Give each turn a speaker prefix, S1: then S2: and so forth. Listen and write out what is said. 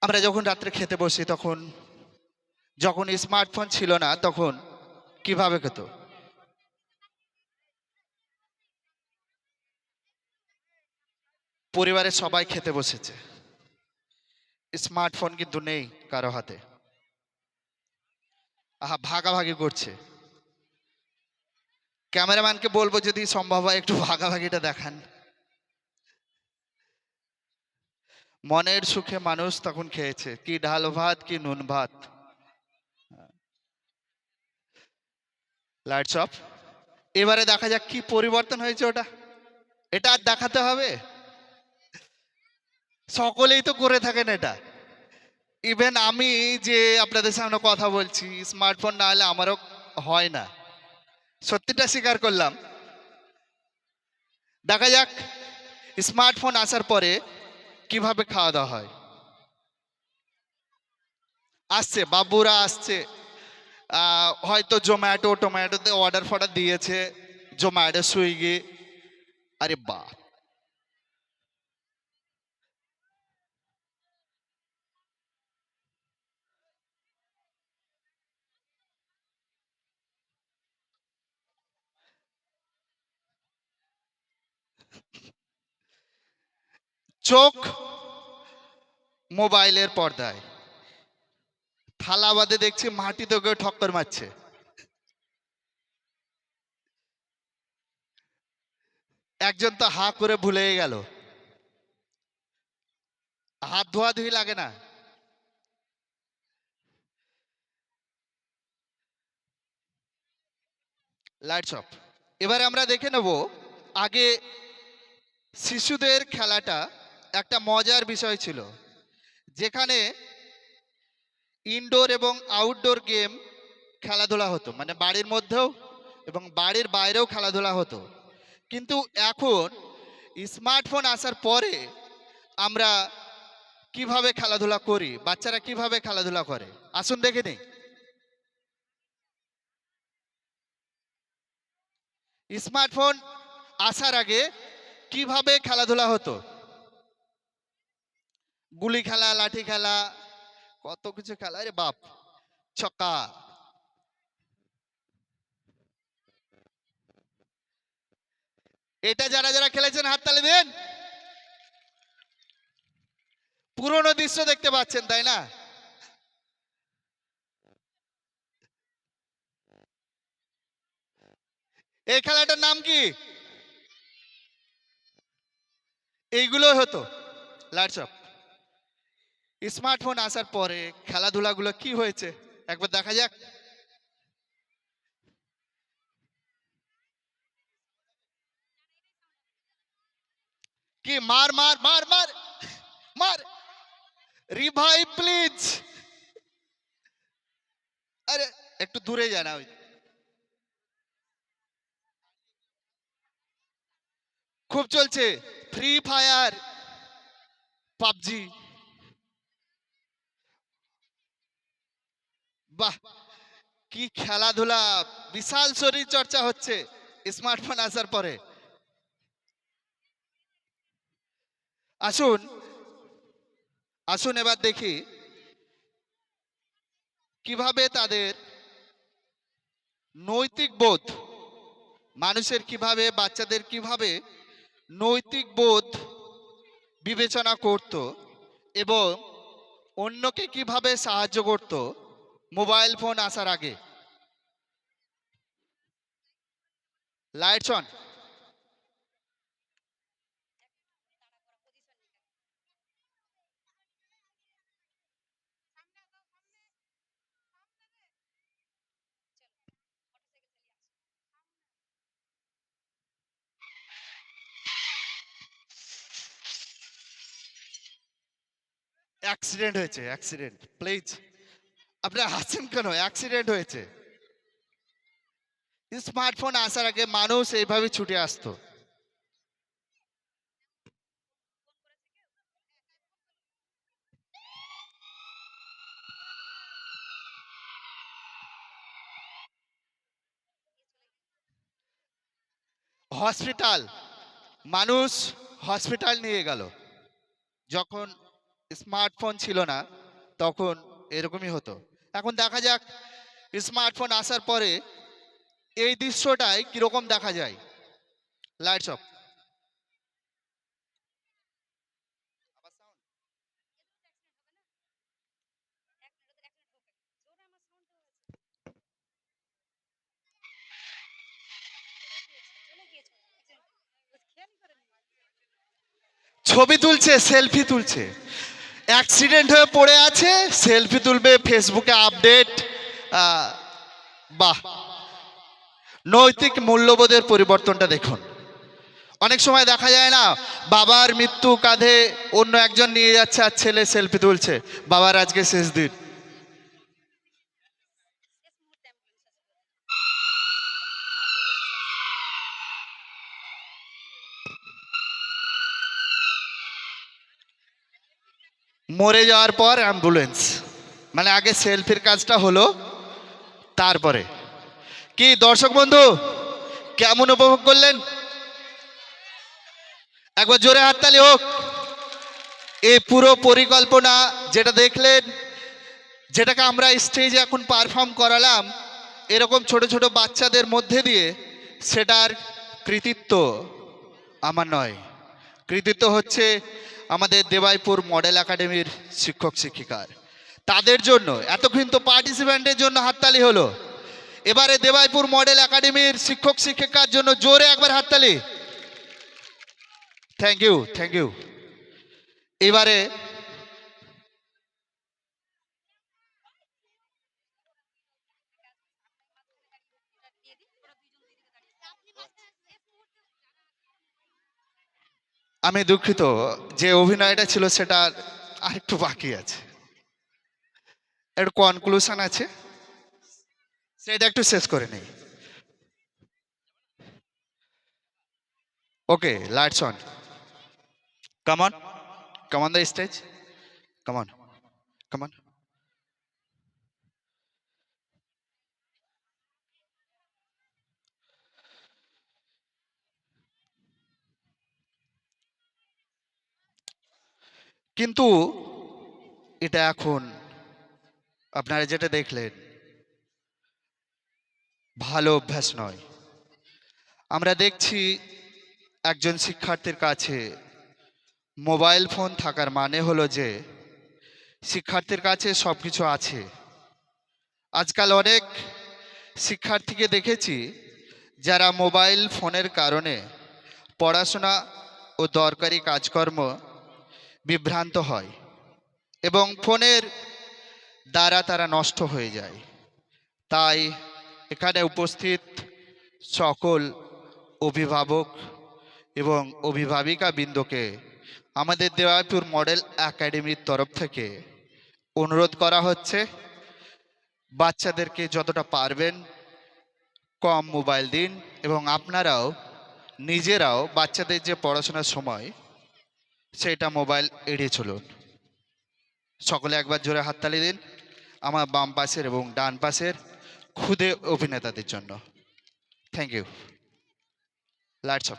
S1: আমরা যখন রাত্রে খেতে বসি তখন, যখন স্মার্টফোন ছিল না, তখন কীভাবে খেত? পরিবারের সবাই খেতে বসেছে। স্মার্টফোন কিন্তু নেই কারও হাতে। আহা, ভাগাভাগি করছে। ক্যামেরাম্যানকে বলব যদি সম্ভব হয় একটু ভাগাভাগিটা দেখান। মনের সুখে মানুষ তখন খেয়েছে। কি ডাল ভাত, কি নুন ভাত। লাইটস অফ এবারে দেখা যাক কি পরিবর্তন হয়েছে ওটা। এটা আর দেখাতে হবে। সকলেই তো করে থাকেন এটা। ইভেন আমি যে আপনাদের সামনে কথা বলছি স্মার্টফোন না হলে আমারও হয় না। সত্যিটা স্বীকার করলাম। দেখা যাক স্মার্টফোন আসার পরে কীভাবে খাওয়া দাওয়া হয়? আসছে, বাবুরা আসছে। হয়তো জোম্যাটো, টোম্যাটোতে অর্ডার ফর্ডার দিয়েছে, জোম্যাটো, সুইগি। আরে বা চোখ মোবাইলের পর্দায়। থালা বাদে দেখছি মাটিতে কেউ ঠক্কর মারছে। একজন তো হা করে ভুলে গেল। হাত ধোয়া ধুই লাগে না। লাইটস অফ এবারে আমরা দেখে নেব, আগে শিশুদের খেলাটা একটা মজার বিষয় ছিল। যেখানে ইনডোর এবং আউটডোর গেম খেলাধুলা হতো মানে বাড়ির মধ্যেও এবং বাড়ির বাইরেও খেলাধুলা হতো। কিন্তু এখন স্মার্টফোন আসার পরে আমরা কীভাবে খেলাধুলা করি, বাচ্চারা কীভাবে খেলাধুলা করে? আসুন দেখে নিই। স্মার্টফোন আসার আগে কীভাবে খেলাধুলা হতো? গুলি খেলা, লাঠি খেলা, কত কিছু খেলা। রে বাপ, ছক্কা। এটা যারা যারা খেলেছেন হাততালি দেন। পুরনো দৃশ্য দেখতে পাচ্ছেন, তাই না? এই খেলাটার নাম কি? এইগুলো হতো লাইটস অফ স্মার্টফোন আসার পরে খেলাধুলাগুলো কি হয়েছে? একবার দেখা যাক। কি, মার মার মার মার মার। রিভাই প্লিজ আরে, একটু দূরে যা না, ওই। খুব চলছে। Free Fire PUBG. বাহ, কি খেলাধুলা, বিশাল শরীর চর্চা হচ্ছে স্মার্টফোন আসার পরে। আসুন আসুন এবার দেখি কীভাবে তাদের নৈতিক বোধ, মানুষের কীভাবে, বাচ্চাদের কীভাবে নৈতিক বোধ বিবেচনা করত এবং অন্যকে কীভাবে সাহায্য করত মোবাইল ফোন আসার আগে। লাইটস অন অ্যাক্সিডেন্ট হয়েছে অ্যাক্সিডেন্ট প্লিজ আপনারা হাসছেন কেন? অ্যাক্সিডেন্ট হয়েছে। স্মার্টফোন আসার আগে মানুষ এইভাবে ছুটে আসতো। হসপিটাল। মানুষ হসপিটাল নিয়ে গেল। যখন স্মার্টফোন ছিল না, তখন এরকমই হতো। এখন দেখা যাক স্মার্টফোন আসার পরে এই দৃশ্যটাই কীরকম দেখা যায়। লাইটস অফ ছবি তুলছে সেলফি তুলছে। অ্যাক্সিডেন্ট হয়ে পড়ে আছে, সেলফি তুলবে, ফেসবুকে আপডেট বাহ। নৈতিক মূল্যবোধের পরিবর্তনটা দেখুন। অনেক সময় দেখা যায় না, বাবার মৃত্যু কাঁধে অন্য একজন নিয়ে যাচ্ছে আর ছেলে সেলফি তুলছে, বাবার আজকে শেষ দিন। মরে যাওয়ার পর অ্যাম্বুলেন্স মানে আগে সেলফির কাজটা হলো তারপরে। কি দর্শক বন্ধু, কেমন উপভোগ করলেন? একবার জোরে হাততালি হোক। এই পুরো পরিকল্পনা যেটা দেখলেন, যেটাকে আমরা স্টেজে এখন পারফর্ম করালাম, এরকম ছোট ছোট বাচ্চাদের মধ্যে দিয়ে সেটার কৃতিত্ব আমার নয়। কৃতিত্ব হচ্ছে আমাদের দেবাইপুর মডেল একাডেমির শিক্ষক শিক্ষিকার। তাদের জন্য, এতক্ষণ তো পার্টিসিপেন্টের জন্য হাততালি হলো। এবারে দেবাইপুর মডেল একাডেমির শিক্ষক শিক্ষিকার জন্য জোরে একবার হাততালি। থ্যাংক ইউ থ্যাংক ইউ এবারে আমি দুঃখিত যে অভিনয়টা ছিল সেটা আরেকটু বাকি আছে। একটু কনক্লুশন আছে? সেটা একটু শেষ করে নেই। Okay lights on come on come on the stage come on on কিন্তু এটা এখন আপনারা যেটা দেখলেন, ভালো অভ্যাস নয়। আমরা দেখছি একজন শিক্ষার্থীর কাছে মোবাইল ফোন থাকার মানে হলো যে, শিক্ষার্থীর কাছে সব কিছু আছে। আজকাল অনেক শিক্ষার্থীকে দেখেছি যারা মোবাইল ফোনের কারণে পড়াশোনা ও দরকারি কাজকর্ম বিভ্রান্ত হয় এবং ফোনের দ্বারা তারা নষ্ট হয়ে যায়। তাই এখানে উপস্থিত সকল অভিভাবক এবং অভিভাবিকা বৃন্দকে আমাদের দেওয়াপুর মডেল একাডেমির তরফ থেকে অনুরোধ করা হচ্ছে, বাচ্চাদেরকে যতটা পারবেন কম মোবাইল দিন এবং আপনারাও, নিজেরাও বাচ্চাদের যে পড়াশোনার সময় সেটা মোবাইল এড়িয়ে চলুন। সকলে একবার জোরে হাততালি দিন। আমার বাম পাশের এবং ডান পাশের ক্ষুদে অভিনেতাদের জন্য। Thank you lights off